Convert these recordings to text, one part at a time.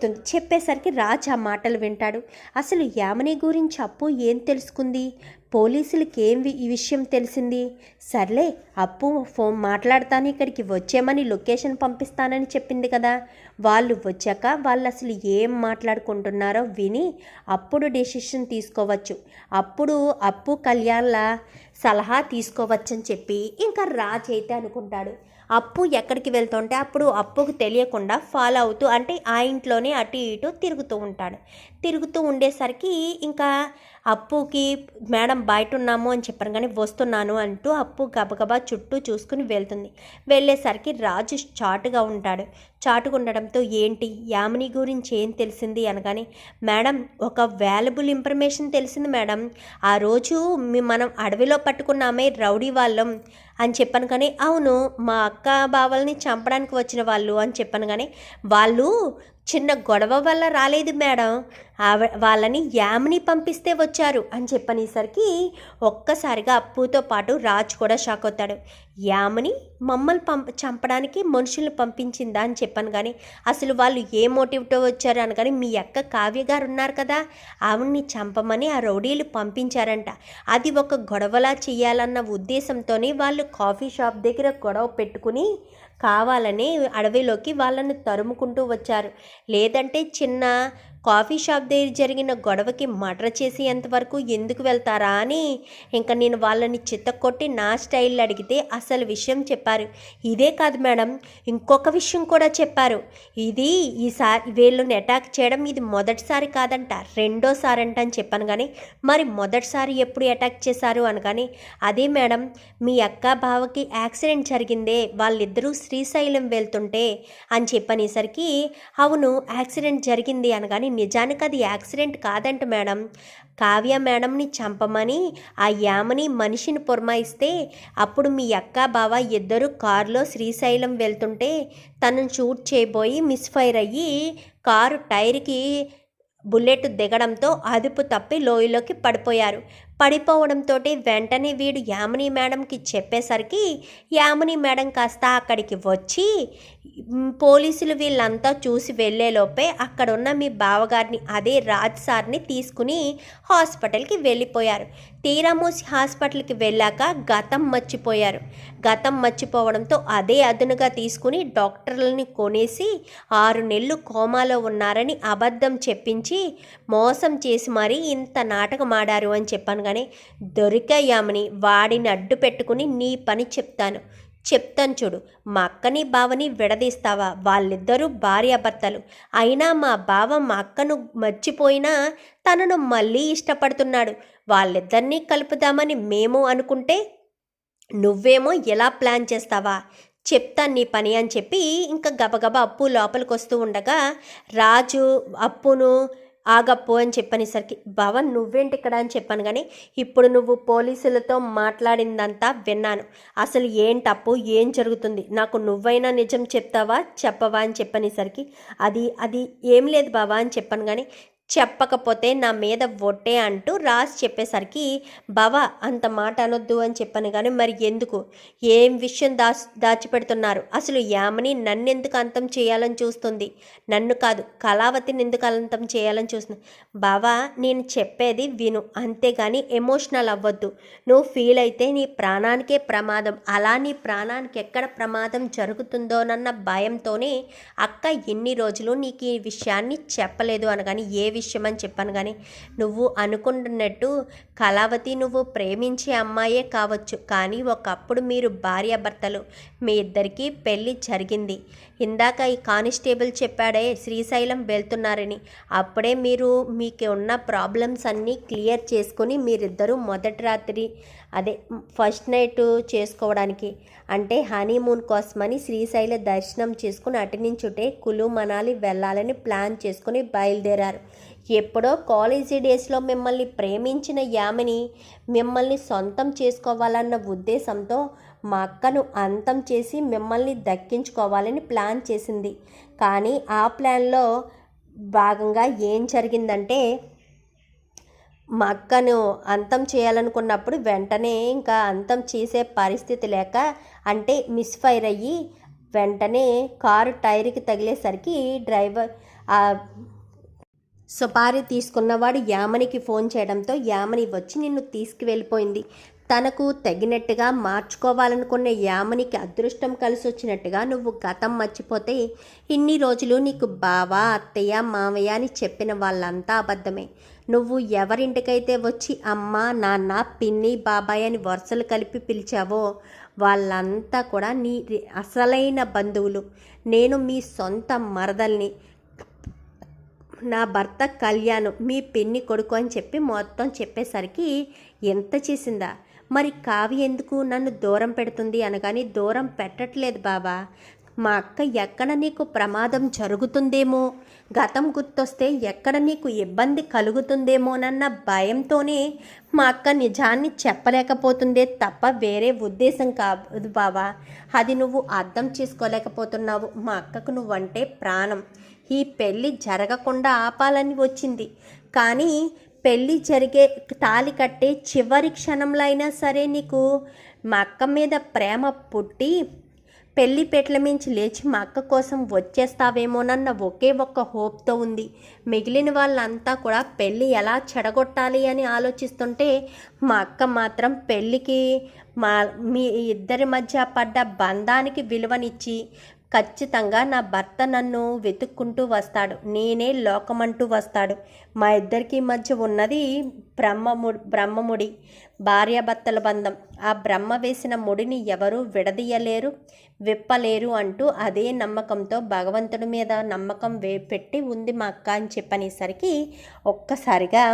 చెప్తుంది. చెప్పేసరికి రాజ్ ఆ మాటలు వింటాడు. అసలు యామిని గురించి అప్పు ఏం తెలుసుకుంది? పోలీసులకి ఏం ఈ విషయం తెలిసింది? సర్లే అప్పు ఫోన్ మాట్లాడతాను ఇక్కడికి వచ్చేమని లొకేషన్ పంపిస్తానని చెప్పింది కదా. వాళ్ళు వచ్చాక వాళ్ళు అసలు ఏం మాట్లాడుకుంటున్నారో విని అప్పుడు డెసిషన్ తీసుకోవచ్చు. అప్పుడు అప్పు కళ్యాణ్ల సలహా తీసుకోవచ్చని చెప్పి ఇంకా రాజ్ అయితే అనుకుంటాడు. అప్పు ఎక్కడికి వెళ్తుంటే అప్పుడు అప్పుకు తెలియకుండా ఫాలో అవుతూ అంటే ఆ ఇంట్లోనే అటు ఇటు తిరుగుతూ ఉంటాడు. తిరుగుతూ ఉండేసరికి ఇంకా అప్పుకి మేడం బయట ఉన్నాము అని చెప్పాను కానీ వస్తున్నాను అంటూ అప్పు గబగబా చుట్టూ చూసుకుని వెళ్తుంది. వెళ్ళేసరికి రాజు చాటుగా ఉంటాడు. చాటుగా ఉండడంతో ఏంటి? యామిని గురించి ఏం తెలిసింది అనగానే మేడం ఒక వాల్యుబుల్ ఇన్ఫర్మేషన్ తెలిసింది మేడం. ఆ రోజు మనం అడవిలో పట్టుకున్నామే రౌడీ వాళ్ళం అని చెప్పాను కానీ అవును మా అక్క బావల్ని చంపడానికి వచ్చిన వాళ్ళు అని చెప్పాను కానీ వాళ్ళు చిన్న గొడవ వల్ల రాలేదు మేడం. ఆవ- వాళ్ళని యామిని పంపిస్తే వచ్చారు అని చెప్పనేసరికి ఒక్కసారిగా అప్పుతో పాటు రాజ్ కూడా షాక్ అవుతాడు. యామని మమ్మల్ని పంప చంపడానికి మనుషుల్ని పంపించిందా అని చెప్పాను కానీ అసలు వాళ్ళు ఏ మోటివ్తో వచ్చారు అనగానే మీ అక్క కావ్య గారు ఉన్నారు కదా ఆవిడ్ని చంపమని ఆ రౌడీలు పంపించారంట. అది ఒక గొడవలా చేయాలన్న ఉద్దేశంతోనే వాళ్ళు కాఫీ షాప్ దగ్గర గొడవ పెట్టుకుని కావాలని అడవిలోకి వాళ్ళని తరుముకుంటూ వచ్చారు. లేదంటే చిన్న కాఫీ షాప్ దగ్గర జరిగిన గొడవకి మర్డర్ చేసేంతవరకు ఎందుకు వెళ్తారా అని ఇంకా నేను వాళ్ళని చిత్తకొట్టి నా స్టైల్ అడిగితే అసలు విషయం చెప్పారు. ఇదే కాదు మేడం ఇంకొక విషయం కూడా చెప్పారు. ఇది ఈసారి వీళ్ళని అటాక్ చేయడం ఇది మొదటిసారి కాదంట రెండోసారి అంట అని చెప్పాను కానీ మరి మొదటిసారి ఎప్పుడు అటాక్ చేశారు అనగాని అదే మేడం మీ అక్క బావకి యాక్సిడెంట్ జరిగిందే వాళ్ళిద్దరూ శ్రీశైలం వెళ్తుంటే అని చెప్పనేసరికి అవును యాక్సిడెంట్ జరిగింది అనగాని నిజానికి అది యాక్సిడెంట్ కాదంట మేడం. కావ్య మేడంని చంపమని ఆ యామని మనిషిని పురమాయిస్తే అప్పుడు మీ అక్క బావ ఇద్దరు కారులో శ్రీశైలం వెళ్తుంటే తనను షూట్ చేయబోయి మిస్ఫైర్ అయ్యి కారు టైర్కి బుల్లెట్ దిగడంతో అదుపు తప్పి లోయలోకి పడిపోయారు. పడిపోవడంతో వెంటనే వీడు యామిని మేడంకి చెప్పేసరికి యామిని మేడం కాస్త అక్కడికి వచ్చి పోలీసులు వీళ్ళంతా చూసి వెళ్ళేలోపే అక్కడున్న మీ బావగారిని అదే రాజ్ సార్ని తీసుకుని హాస్పిటల్కి వెళ్ళిపోయారు. తీరామూసి హాస్పిటల్కి వెళ్ళాక గతం మర్చిపోయారు. గతం మర్చిపోవడంతో అదే అదునుగా తీసుకుని డాక్టర్లని కొనేసి ఆరు నెలలు కోమాలో ఉన్నారని అబద్ధం చెప్పించి మోసం చేసి మరీ ఇంత నాటకం ఆడారు అని చెప్పాను రాగానే దొరికాయామని వాడిని అడ్డు పెట్టుకుని నీ పని చెప్తాను. చెప్తాను చూడు మా అక్కని బావని విడదీస్తావా? వాళ్ళిద్దరూ భార్యాభర్తలు. అయినా మా బావ మా అక్కను మర్చిపోయినా తనను మళ్ళీ ఇష్టపడుతున్నాడు. వాళ్ళిద్దరినీ కలుపుదామని మేము అనుకుంటే నువ్వేమో ఎలా ప్లాన్ చేస్తావా? చెప్తాను నీ పని అని చెప్పి ఇంకా గబగబా అప్పు లోపలికి వస్తూ ఉండగా రాజు అప్పును ఆగప్పు అని చెప్పనేసరికి భవన్ నువ్వేంటి ఇక్కడ అని చెప్పాను కానీ ఇప్పుడు నువ్వు పోలీసులతో మాట్లాడిందంతా విన్నాను. అసలు ఏంటప్పు ఏం జరుగుతుంది? నాకు నువ్వైనా నిజం చెప్తావా చెప్పవా అని చెప్పనేసరికి అది అది ఏం లేదు బావా అని చెప్పాను కానీ చెప్పకపోతే నా మీద ఒట్టే అంటూ రాసి చెప్పేసరికి బావ అంత మాట అనొద్దు అని చెప్పాను కానీ మరి ఎందుకు? ఏం విషయం దాచి దాచిపెడుతున్నారు? అసలు యామని నన్ను ఎందుకు అంతం చేయాలని చూస్తుంది? నన్ను కాదు కళావతిని ఎందుకు అంతం చేయాలని చూస్తుంది? బావా నేను చెప్పేది విను అంతేగాని ఎమోషనల్ అవ్వద్దు. నువ్వు ఫీల్ అయితే నీ ప్రాణానికే ప్రమాదం. అలా నీ ప్రాణానికి ఎక్కడ ప్రమాదం జరుగుతుందోనన్న భయంతోనే అక్క ఎన్ని రోజులు నీకు ఈ విషయాన్ని చెప్పలేదు అనగాని ఏ విషయం విషయం అని చెప్పాను కానీ నువ్వు అనుకుంటున్నట్టు కళావతి నువ్వు ప్రేమించే అమ్మాయే కావచ్చు. కానీ ఒకప్పుడు మీరు భార్యాభర్తలు మీ ఇద్దరికీ పెళ్ళి జరిగింది. ఇందాక ఈ కానిస్టేబుల్ చెప్పాడే శ్రీశైలం వెళ్తున్నారని. అప్పుడే మీరు మీకు ఉన్న ప్రాబ్లమ్స్ అన్నీ క్లియర్ చేసుకుని మీరిద్దరూ మొదటి రాత్రి అదే ఫస్ట్ నైట్ చేసుకోవడానికి. అంటే హనీమూన్ కోసమని శ్రీశైల దర్శనం చేసుకుని అటు నుంచుటే కులు మనాలి వెళ్ళాలని ప్లాన్ చేసుకుని బయలుదేరారు. ఎప్పుడో కాలేజీ డేస్లో మిమ్మల్ని ప్రేమించిన యామిని మిమ్మల్ని సొంతం చేసుకోవాలన్న ఉద్దేశంతో మా అక్కను అంతం చేసి మిమ్మల్ని దక్కించుకోవాలని ప్లాన్ చేసింది. కానీ ఆ ప్లాన్లో భాగంగా ఏం జరిగిందంటే మా అక్కను అంతం చేయాలనుకున్నప్పుడు వెంటనే ఇంకా అంతం చేసే పరిస్థితి లేక అంటే మిస్ఫైర్ అయ్యి వెంటనే కారు టైర్కి తగిలేసరికి డ్రైవర్ సుపారీ తీసుకున్నవాడు యామనికి ఫోన్ చేయడంతో యామని వచ్చి నిన్ను తీసుకువెళ్ళిపోయింది. తనకు తగినట్టుగా మార్చుకోవాలనుకున్న యామనికి అదృష్టం కలిసి వచ్చినట్టుగా నువ్వు గతం మర్చిపోతే ఇన్ని రోజులు నీకు బావ అత్తయ్య మామయ్య అని చెప్పిన వాళ్ళంతా అబద్ధమే. నువ్వు ఎవరింటికైతే వచ్చి అమ్మ నాన్న పిన్ని బాబాయ్ అని వరుసలు కలిపి పిలిచావో వాళ్ళంతా కూడా నీ అసలైన బంధువులు. నేను మీ సొంత మరదల్ని నా భర్త కళ్యాణ్ మీ పిన్ని కొడుకు అని చెప్పి మొత్తం చెప్పేసరికి ఎంత చేసిందా? మరి కావి ఎందుకు నన్ను దూరం పెడుతుంది అనగాని దూరం పెట్టట్లేదు బాబా. మా అక్క ఎక్కడ నీకు ప్రమాదం జరుగుతుందేమో? గతం గుర్తొస్తే ఎక్కడ నీకు ఇబ్బంది కలుగుతుందేమోనన్న భయంతోనే మా అక్క నిజాన్ని చెప్పలేకపోతుందే తప్ప వేరే ఉద్దేశం కాదు బావా. అది నువ్వు అర్థం చేసుకోలేకపోతున్నావు. మా అక్కకు నువ్వంటే ప్రాణం. ఈ పెళ్ళి జరగకుండా ఆపాలని వచ్చింది. కానీ పెళ్ళి జరిగే తాలి కట్టే చివరి క్షణంలో అయినా సరే నీకు మా అక్క మీద ప్రేమ పుట్టి పెళ్ళి పెట్ల మించి లేచి మా అక్క కోసం వచ్చేస్తావేమోనన్న ఒకే ఒక్క హోప్తో ఉంది. మిగిలిన వాళ్ళంతా కూడా పెళ్ళి ఎలా చెడగొట్టాలి అని ఆలోచిస్తుంటే మా అక్క మాత్రం పెళ్ళికి మా మీ ఇద్దరి మధ్య పడ్డ బంధానికి విలువనిచ్చి ఖచ్చితంగా నా భర్త నన్ను వెతుక్కుంటూ వస్తాడు. నేనే లోకమంటూ వస్తాడు. మా ఇద్దరికి మధ్య ఉన్నది బ్రహ్మము బ్రహ్మముడి భార్యాభర్తల బంధం. ఆ బ్రహ్మ వేసిన ముడిని ఎవరూ విడదీయలేరు విప్పలేరు అంటూ అదే నమ్మకంతో భగవంతుడి మీద నమ్మకం వే పెట్టి ఉంది మా అక్క అని చెప్పనేసరికి ఒక్కసారిగా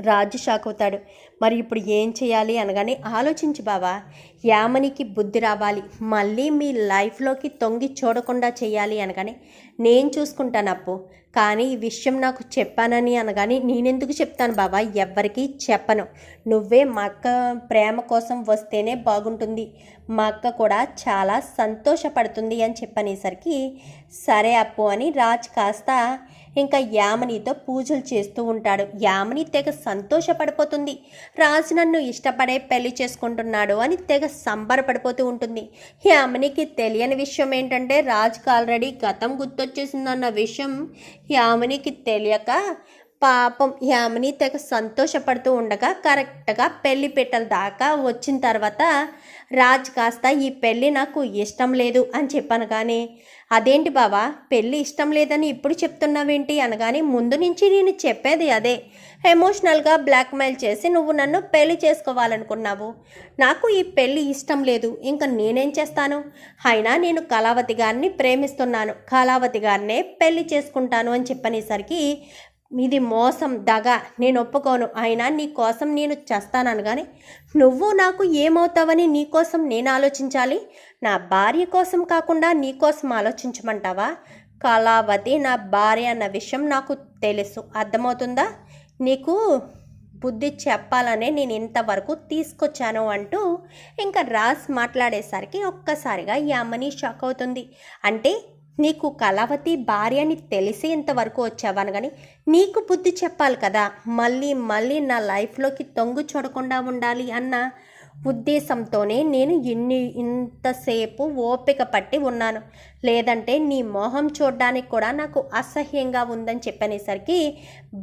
రాజు షాక్ అవుతాడు. మరి ఇప్పుడు ఏం చేయాలి అనగానే ఆలోచించు బావా. యామనికి బుద్ధి రావాలి. మళ్ళీ మీ లైఫ్లోకి తొంగి చూడకుండా చేయాలి అనగానే నేను చూసుకుంటాను అప్పు. కానీ ఈ విషయం నాకు చెప్పానని అనగానే నేనెందుకు చెప్తాను బాబా ఎవ్వరికీ చెప్పను. నువ్వే మా అక్క ప్రేమ కోసం వస్తేనే బాగుంటుంది. మా అక్క కూడా చాలా సంతోషపడుతుంది అని చెప్పనేసరికి సరే అప్పు అని రాజ్ కాస్త ఇంకా యామనితో పూజలు చేస్తూ ఉంటాడు. యామని తెగ సంతోషపడిపోతుంది. రాజు నన్ను ఇష్టపడే పెళ్ళి చేసుకుంటున్నాడు అని తెగ సంబరపడిపోతూ ఉంటుంది. యామనికి తెలియని విషయం ఏంటంటే రాజుకి ఆల్రెడీ గతం గుర్తొచ్చేసిందన్న విషయం యామనికి తెలియక పాపం యామిని తెగ సంతోషపడుతూ ఉండగా కరెక్ట్గా పెళ్ళి పెట్టల దాకా వచ్చిన తర్వాత రాజ్ కాస్త ఈ పెళ్ళి నాకు ఇష్టం లేదు అని చెప్పాను కానీ అదేంటి బావా పెళ్ళి ఇష్టం లేదని ఇప్పుడు చెప్తున్నావేంటి? అనగానే ముందు నుంచి నేను చెప్పేది అదే. ఎమోషనల్గా బ్లాక్మెయిల్ చేసి నువ్వు నన్ను పెళ్ళి చేసుకోవాలనుకున్నావు. నాకు ఈ పెళ్ళి ఇష్టం లేదు. ఇంకా నేనేం చేస్తాను? అయినా నేను కళావతి గారిని ప్రేమిస్తున్నాను. కళావతి గారినే పెళ్ళి చేసుకుంటాను అని చెప్పనేసరికి ఇది మోసం దగ నేను ఒప్పుకోను. అయినా నీ కోసం నేను చేస్తాను కానీ నువ్వు నాకు ఏమవుతావని నీ కోసం నేను ఆలోచించాలి? నా భార్య కోసం కాకుండా నీ కోసం ఆలోచించమంటావా? కళావతి నా భార్య అన్న విషయం నాకు తెలుసు. అర్థమవుతుందా? నీకు బుద్ధి చెప్పాలనే నేను ఇంతవరకు తీసుకొచ్చాను అంటూ ఇంకా రాస్ మాట్లాడేసరికి ఒక్కసారిగా యామని షాక్ అవుతుంది. అంటే నీకు కళావతి భార్య అని తెలిసే ఇంతవరకు వచ్చావాను కానీ నీకు బుద్ధి చెప్పాలి కదా. మళ్ళీ మళ్ళీ నా లైఫ్లోకి తొంగు చూడకుండా ఉండాలి అన్న ఉద్దేశంతోనే నేను ఇన్ని ఇంతసేపు ఓపిక పట్టి ఉన్నాను. లేదంటే నీ మొహం చూడడానికి కూడా నాకు అసహ్యంగా ఉందని చెప్పనేసరికి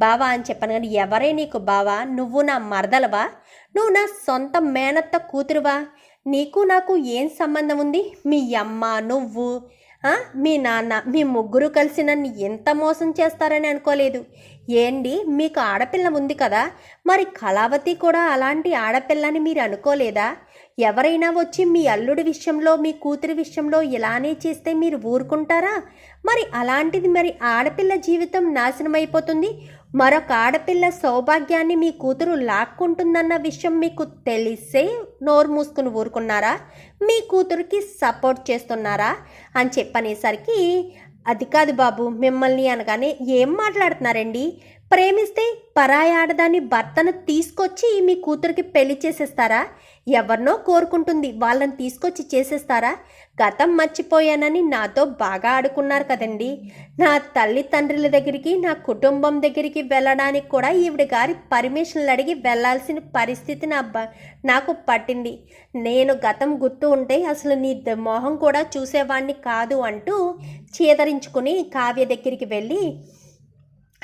బావా అని చెప్పాను కానీ ఎవరే నీకు బావా? నువ్వు నా మరదలవా? నువ్వు నా సొంత మేనత్త కూతురువా? నీకు నాకు ఏం సంబంధం ఉంది? మీ అమ్మ నువ్వు మీ నాన్న మీ ముగ్గురు కలిసి నన్ను ఎంత మోసం చేస్తారని అనుకోలేదు. ఏండి మీకు ఆడపిల్ల ఉంది కదా. మరి కళావతి కూడా అలాంటి ఆడపిల్లని మీరు అనుకోలేదా? ఎవరైనా వచ్చి మీ అల్లుడి విషయంలో మీ కూతురి విషయంలో ఇలానే చేస్తే మీరు ఊరుకుంటారా? మరి అలాంటిది మరి ఆడపిల్ల జీవితం నాశనం అయిపోతుంది మరొక ఆడపిల్ల సౌభాగ్యాన్ని మీ కూతురు లాక్కుంటుందన్న విషయం మీకు తెలిసే నోరు మూసుకుని ఊరుకున్నారా? మీ కూతురికి సపోర్ట్ చేస్తున్నారా? అని చెప్పనేసరికి అది కాదు బాబు మిమ్మల్ని అనగానే ఏం మాట్లాడుతున్నారండి? ప్రేమిస్తే పరాయి ఆడదాన్ని భర్తను తీసుకొచ్చి మీ కూతురికి పెళ్ళి చేసేస్తారా? ఎవరినో కోరుకుంటుంది. వాళ్ళని తీసుకొచ్చి చేసేస్తారా? గతం మర్చిపోయానని నాతో బాగా ఆడుకున్నారు కదండి. నా తల్లి తండ్రుల దగ్గరికి నా కుటుంబం దగ్గరికి వెళ్ళడానికి కూడా ఈవిడ గారి పర్మిషన్లు అడిగి వెళ్ళాల్సిన పరిస్థితి నా నాకు పట్టింది. నేను గతం గుర్తు ఉంటే అసలు నీ మొహం కూడా చూసేవాడిని కాదు అంటూ చీదరించుకుని కావ్య దగ్గరికి వెళ్ళి